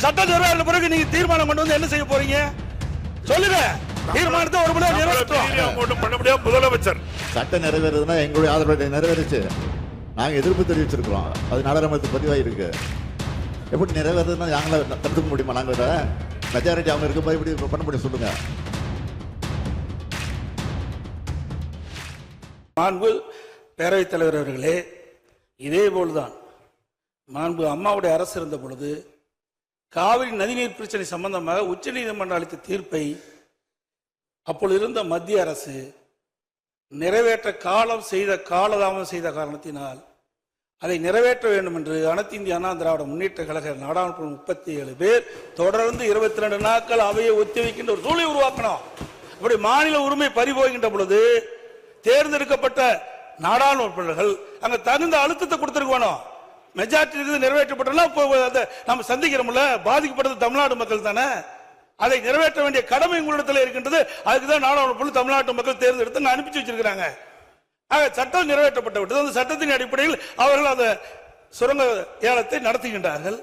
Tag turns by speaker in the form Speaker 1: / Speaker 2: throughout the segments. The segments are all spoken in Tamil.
Speaker 1: இப்ப சட்டம் நிறைவேறின பிறகு நீங்க தீர்மானம் கொண்டு வந்து என்ன செய்ய போறீங்க? சொல்லுங்க. தீர்மானத்தை ஒரு
Speaker 2: மீறி ஒண்ணும் பண்ண முடியாது முதலமைச்சர்.
Speaker 3: சட்டம் நிறைவேறுதுன்னா எங்களுடைய ஆதரவு நிறைவேறுச்சு. நாங்க எதிர்ப்பு தெரிவிச்சிருக்கிறோம். அது நாடாளுமன்றத்துக்கு பதிவாயிருக்கு. எப்படி நிறைவேறுதுன்னா நாங்கள தடுத்துக்க முடியுமா? நாங்க இதை மெஜாரிட்டி அவங்க இருக்கும்போது இப்படி பண்ண முடியும் சொல்லுங்க.
Speaker 1: மாண்பு பேரவைத் தலைவர் அவர்களே இதே போல்தான் மாண்பு அம்மாவுடைய அரசு இருந்த பொழுது காவிரி நதிநீர் பிரச்சனை சம்பந்தமாக உச்சநீதிமன்றம் அளித்த தீர்ப்பை அப்பொழுது இருந்த மத்திய அரசு நிறைவேற்ற காலம் செய்த காலதாமதம் செய்த காரணத்தினால் அதை நிறைவேற்ற வேண்டும் என்று அனைத்து இந்திய அண்ணா திராவிட முன்னேற்ற கழக நாடாளுமன்ற முப்பத்தி ஏழு பேர் தொடர்ந்து இருபத்தி ரெண்டு நாட்கள் அவையை ஒத்திவைக்கின்ற ஒரு சூழலை உருவாக்கணும் அப்படி மாநில உரிமை பறிபோகின்ற பொழுது தேர்ந்தெடுக்கப்பட்ட நாடாளுமன்றர்கள் அங்க தகுந்த அழுத்தத்தை கொடுத்திருக்க வேணும். மெஜாரிட்டி இருக்குது நிறைவேற்றப்பட்டனா இப்போ அதை நம்ம சந்திக்கிறோம்ல பாதிக்கப்பட்டது தமிழ்நாடு மக்கள் தானே? அதை நிறைவேற்ற வேண்டிய கடமை உங்களிடத்தில் இருக்கின்றது. அதுக்கு தான் நாடாளுமன்ற தமிழ்நாட்டு மக்கள் தேர்ந்தெடுத்து அனுப்பிச்சு வச்சிருக்கிறாங்க. ஆக சட்டம் நிறைவேற்றப்பட்டு விட்டது. அந்த சட்டத்தின் அடிப்படையில் அவர்கள் அந்த சுரங்க ஏலத்தை நடத்துகின்றார்கள்.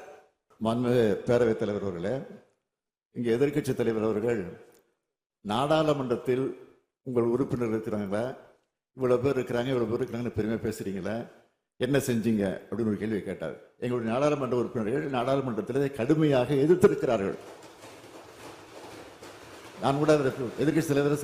Speaker 3: மாண்பு பேரவைத் தலைவர் அவர்களே இங்கே எதிர்க்கட்சி தலைவர் அவர்கள் நாடாளுமன்றத்தில் உங்கள் உறுப்பினர் இருக்கிறாங்களா? இவ்வளவு பேர் இருக்கிறாங்க இவ்வளவு பேர் இருக்கிறாங்கன்னு பெருமை பேசுறீங்களா? என்ன செஞ்சீங்க? அப்படின்னு ஒரு கேள்வி கேட்டார். எங்களுடைய நாடாளுமன்ற உறுப்பினர்கள் நாடாளுமன்றத்தில் கடுமையாக எதிர்த்திருக்கிறார்கள். நான் கூட எதிர்கட்சி தலைவர்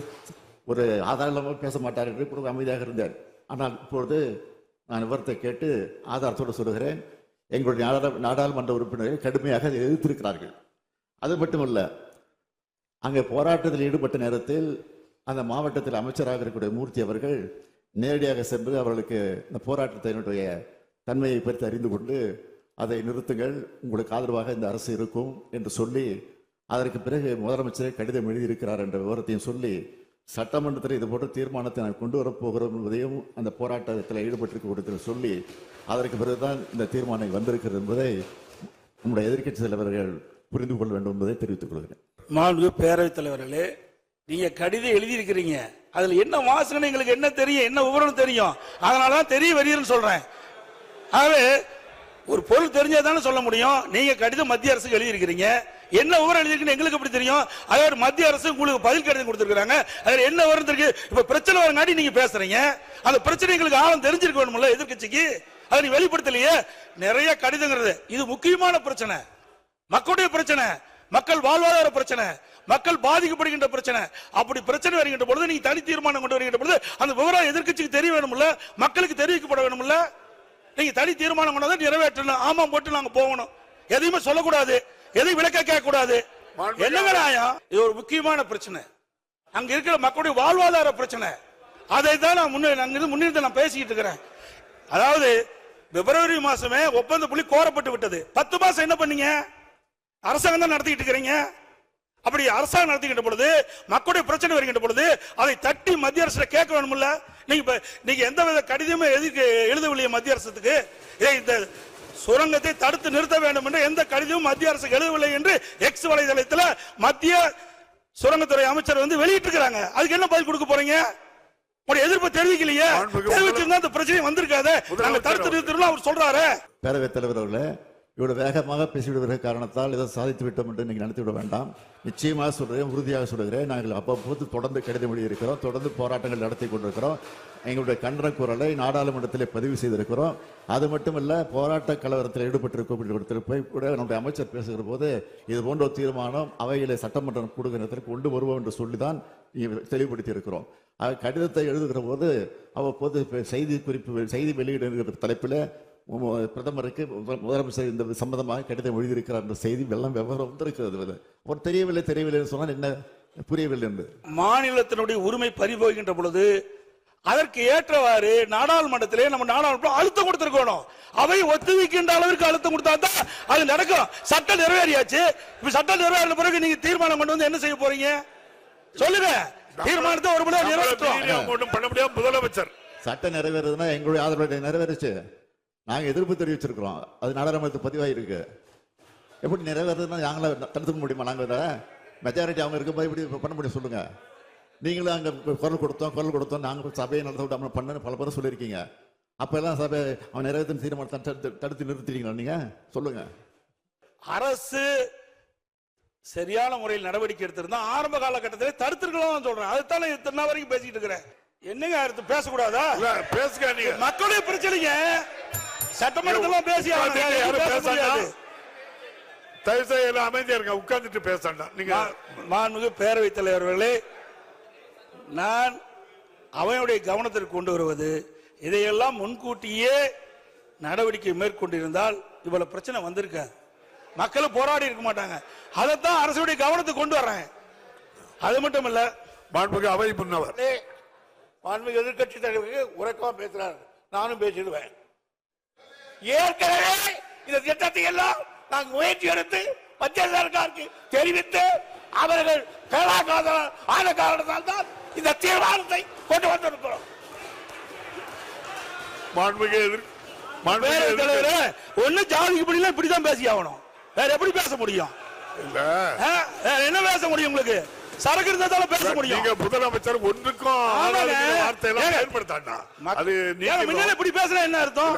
Speaker 3: ஒரு ஆதாரமாக பேச மாட்டார் என்று கூட அமைதியாக இருந்தார். ஆனால் இப்பொழுது நான் விவரத்தை கேட்டு ஆதாரத்தோடு சொல்கிறேன் எங்களுடைய நாடாளு- நாடாளுமன்ற உறுப்பினர்கள் கடுமையாக அதை எதிர்த்திருக்கிறார்கள். அது மட்டுமல்ல அங்கே போராட்டத்தில் ஈடுபட்ட நேரத்தில் அந்த மாவட்டத்தில் அமைச்சராக இருக்கக்கூடிய மூர்த்தி அவர்கள் நேரடியாக சென்று அவர்களுக்கு இந்த போராட்டத்தினுடைய தன்மையை பற்றி அறிந்து கொண்டு அதை நிறுத்துங்கள் உங்களுக்கு ஆதரவாக இந்த அரசு இருக்கும் என்று சொல்லி அதற்கு பிறகு முதலமைச்சரே கடிதம் எழுதியிருக்கிறார் என்ற விவரத்தையும் சொல்லி சட்டமன்றத்தில் இது போன்ற தீர்மானத்தை நான் கொண்டு வரப்போகிறோம் என்பதையும் அந்த போராட்டத்தில் ஈடுபட்டிருக்க சொல்லி அதற்கு பிறகுதான் இந்த தீர்மானம் வந்திருக்கிறது என்பதை நம்முடைய எதிர்க்கட்சி தலைவர்கள் புரிந்து கொள்ள வேண்டும் என்பதை தெரிவித்துக் கொள்கிறேன்.
Speaker 1: மாண்பு பேரவைத் தலைவர்களே நீங்க கடிதம் எழுதியிருக்கிறீங்க. அதுல என்ன வாசனை எங்களுக்கு என்ன தெரியும் என்ன விவரம் தெரியும்? அதனாலதான் தெரிய வருகிறேன்னு சொல்றேன். ஆகவே ஒரு பொருள் தெரிஞ்சா தானே சொல்ல முடியும். நீங்க கடிதம் மத்திய அரசுக்கு எழுதியிருக்கிறீங்க. என்ன விவரம் எழுதிருக்குன்னு எங்களுக்கு எப்படி தெரியும்? அதே மத்திய அரசு உங்களுக்கு பதில் கடிதம் கொடுத்துருக்காங்க அதுல என்ன விவரம் இருக்கு இப்ப பிரச்சனை வரங்காட்டி நீங்க பேசுறீங்க. அந்த பிரச்சனை எங்களுக்கு ஆழம் தெரிஞ்சிருக்க வேணும்ல எதிர்க்கட்சிக்கு? அதை நீ வெளிப்படுத்தலையே. நிறைய கடிதங்கிறது. இது முக்கியமான பிரச்சனை. மக்களுடைய பிரச்சனை. மக்கள் வாழ்வாதார பிரச்சனை. மக்கள் பாதிக்கப்படுகின்ற பிரச்சனை. அப்படி பிரச்சனை வருகின்ற பொழுது நீங்க தனி தீர்மானம் கொண்டு வருகின்ற பொழுது அந்த விவரம் எதிர்க்கட்சிக்கு தெரிய வேணும்ல மக்களுக்கு தெரிவிக்கப்பட வேணும்ல நீங்க தனி தீர்மானம் கொண்டு வந்து நிறைவேற்றணும். ஆமா போட்டு நாங்க போகணும். எதையுமே சொல்லக்கூடாது. எதையும் விளக்க கேட்க கூடாது நியாயம்? இது ஒரு முக்கியமான பிரச்சனை. அங்க இருக்கிற மக்களுடைய வாழ்வாதார பிரச்சனை. அதை தான் நான் முன்னே முன்னிருந்து நான் பேசிக்கிட்டு இருக்கிறேன். அதாவது பிப்ரவரி மாசமே ஒப்பந்த புள்ளி கோரப்பட்டு விட்டது. பத்து மாசம் என்ன பண்ணீங்க? அரசாங்கம் தான் நடத்திக்கிட்டு இருக்கிறீங்க. அப்படி அரசாங்கம் நடத்திக்கிட்ட பொழுது மக்களுடைய பிரச்சனை வருகின்ற பொழுது அதை தட்டி மத்திய அரசு கேட்க வேணும்ல நீங்க இப்ப நீங்க எந்த வித கடிதமும் எதுக்கு எழுதவில்லையே மத்திய அரசுக்கு? ஏய், இந்த சுரங்கத்தை தடுத்து நிறுத்த வேண்டும் என்று எந்த கடிதமும் மத்திய அரசுக்கு எழுதவில்லை என்று எக்ஸ் வலைதளத்தில் மத்திய சுரங்கத்துறை அமைச்சர் வந்து வெளியிட்டிருக்கிறாங்க. அதுக்கு என்ன பதில் கொடுக்க போறீங்க? உங்களுடைய எதிர்ப்பு தெரிவிக்கலையே. தெரிவிச்சிருந்தா இந்த பிரச்சனை வந்திருக்காது. நாங்க தடுத்து நிறுத்தணும் அவர் சொல்றாரு.
Speaker 3: பேரவைத் தலைவர் அவர்களே இவ்வளவு வேகமாக பேசிவிடுகிற காரணத்தால் இதை சாதித்து விட்டோம் என்று நீங்கள் நினைத்து விட வேண்டாம். நிச்சயமாக சொல்கிறேன் உறுதியாக சொல்கிறேன் நாங்கள் அப்பப்போது தொடர்ந்து கடிதம் எழுதியிருக்கிறோம் தொடர்ந்து போராட்டங்கள் நடத்தி கொண்டிருக்கிறோம். எங்களுடைய கண்டன குரலை நாடாளுமன்றத்தில் பதிவு செய்திருக்கிறோம். அது மட்டுமல்ல போராட்ட கலவரத்தில் ஈடுபட்டிருக்கும் கூட நம்முடைய அமைச்சர் பேசுகிற போது இது போன்ற ஒரு தீர்மானம் அவையிலே சட்டமன்றம் கூடுகிற நேரத்தில் கொண்டு வருவோம் என்று சொல்லிதான் தான் தெளிவுபடுத்தி இருக்கிறோம் கடிதத்தை எழுதுகிற போது அவ்வப்போது செய்தி குறிப்பு செய்தி வெளியிடுகிற தலைப்பில் பிரதமருக்கு முதல்- முதலமைச்சர் இந்த சம்பந்தமாக கடிதம் எழுதியிருக்கிறார். என்ற செய்தி வெள்ளம் விவரம் வந்திருக்கிறது. அவர் தெரியவில்லை தெரியவில்லை சொன்னால் என்ன புரியவில்லை என்று.
Speaker 1: மாநிலத்தினுடைய உரிமை பறிபோகின்ற பொழுது அதற்கு ஏற்றவாறு நாடாளுமன்றத்திலே நம்ம நாடாளுமன்றம் அழுத்தம் கொடுத்திருக்கணும். அவை ஒத்துழைக்கின்ற அளவிற்கு அழுத்தம் கொடுத்தா தான் அது நடக்கும். சட்டம் நிறைவேறியாச்சு. இப்ப சட்டம் நிறைவேறின பிறகு நீங்க தீர்மானம் கொண்டு வந்து என்ன செய்ய போறீங்க? சொல்லுங்க. தீர்மானத்தை ஒரு
Speaker 2: மீறி ஒண்ணும் பண்ண முடியாது முதலமைச்சர்.
Speaker 3: சட்டம் நிறைவேறுதுன்னா எங்களுடைய ஆதரவு நிறைவேறுச்சு. நாங்க எதிர்ப்பு தெரிவிச்சிருக்கிறோம். அது நாடாளுமன்றத்துக்கு பதிவாயிருக்கு. எப்படி நிறைவேறதுன்னா நாங்கள தடுத்துக்க முடியுமா? நாங்க இதை மெஜாரிட்டி அவங்க இருக்கும்போது இப்படி பண்ண முடியும் சொல்லுங்க. நீங்களும் அங்க குரல் கொடுத்தோம் குரல் கொடுத்தோம். நாங்க சபையை நடத்த விடாம பண்ணு பல பேரும் சொல்லியிருக்கீங்க. அப்ப எல்லாம் சபை அவன் நிறைவேற்றும் தீர்மானத்தை தடுத்து- தடுத்து நிறுத்திட்டீங்களா நீங்க? சொல்லுங்க.
Speaker 1: அரசு சரியான முறையில் நடவடிக்கை எடுத்திருந்தா ஆரம்ப காலகட்டத்திலே தடுத்திருக்கலாம் சொல்றேன். அதுதானே இத்தனை நாள் வரைக்கும் பேசிட்டு இருக்கிறேன். என்னங்க அடுத்து பேசக்கூடாதா?
Speaker 2: பேசுங்க நீங்க.
Speaker 1: மக்களுடைய பிரச்சனைங்க. சட்டமன்றத்துல பேசி
Speaker 2: யாரும்
Speaker 1: பேச.
Speaker 2: தயவு செய்து அமைதியா இருங்க உட்கார்ந்துட்டு பேசாண்டா. நீங்க
Speaker 1: மாண்புமிகு பேரவைத் தலைவர்களே நான் அவையுடைய கவனத்திற்கு கொண்டு வருவது இதையெல்லாம் முன்கூட்டியே நடவடிக்கை மேற்கொண்டிருந்தால் இவ்வளவு பிரச்சனை வந்திருக்காது மக்கள் போராடி இருக்க மாட்டாங்க. அதைத்தான் அரசுடைய கவனத்துக்கு கொண்டு வர்றேன். அது மட்டும் இல்ல
Speaker 2: மாண்புமிகு அவை முன்னவர்.
Speaker 4: மாண்புமிகு எதிர்க்கட்சி தலைவருக்கு உறக்கமா பேசுறாரு. நானும் பேசிடுவேன். ஏற்கனவே இந்த திட்டத்தை எல்லாம் நாங்கள் முயற்சி எடுத்து மத்திய சர்க்காருக்கு தெரிவித்து அவர்கள் பேராகாத ஆன காரணத்தால் தான் இந்த தீர்மானத்தை கொண்டு வந்திருக்கிறோம்.
Speaker 1: ஒண்ணு ஜாதிக்கு இப்படிலாம் இப்படிதான் பேசி ஆகணும். வேற எப்படி பேச முடியும்? என்ன பேச முடியும் உங்களுக்கு? சரக்கு இருந்தாலும் பேச முடியும்.
Speaker 2: நீங்க முதலமைச்சர் ஒன்றுக்கும் வார்த்தையெல்லாம்
Speaker 1: ஏங்க.
Speaker 2: பயன்படுத்தாண்டா அது நீங்க
Speaker 1: இப்படி பேசுனா என்ன அர்த்தம்?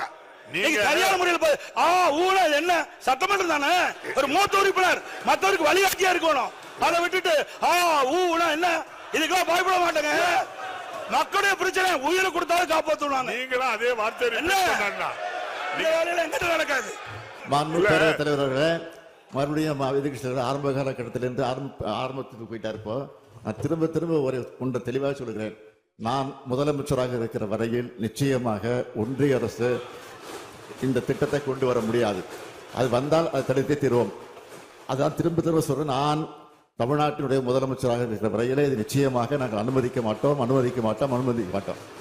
Speaker 2: நீங்க-
Speaker 1: சரியான முறையில் ஆ ஊழ என்ன? சட்டமன்றம் தானே? ஒரு மூத்த உறுப்பினர் மத்தவருக்கு வழிகாட்டியா இருக்கணும். அதை விட்டுட்டு ஆ ஊனா என்ன? இதுக்கெல்லாம் பயப்பட மாட்டேங்க. மக்களுடைய பிரச்சனை உயிரை கொடுத்தாலும் காப்பாத்துவாங்க.
Speaker 2: நீங்களும் அதே வார்த்தை
Speaker 1: என்ன? எங்கிட்ட நடக்காது.
Speaker 3: மாண்பு பேரவைத் தலைவர் அவர்களே மறுபடியும் எதிர்க்கட்சி தலைவர் ஆரம்ப காலகட்டத்திலிருந்து ஆரம்ப ஆரம்பத்துக்கு போயிட்டார் இப்போ. நான் திரும்ப திரும்ப ஒரு ஒன்றை தெளிவாக சொல்கிறேன் நான் முதலமைச்சராக இருக்கிற வரையில் நிச்சயமாக ஒன்றிய அரசு இந்த திட்டத்தை கொண்டு வர முடியாது. அது வந்தால் அதை தடுத்தே தீர்வோம். அதான் திரும்ப திரும்ப சொல்றேன் நான் தமிழ்நாட்டினுடைய முதலமைச்சராக இருக்கிற வரையிலே இது நிச்சயமாக நாங்கள் அனுமதிக்க மாட்டோம் அனுமதிக்க மாட்டோம் அனுமதிக்க மாட்டோம்.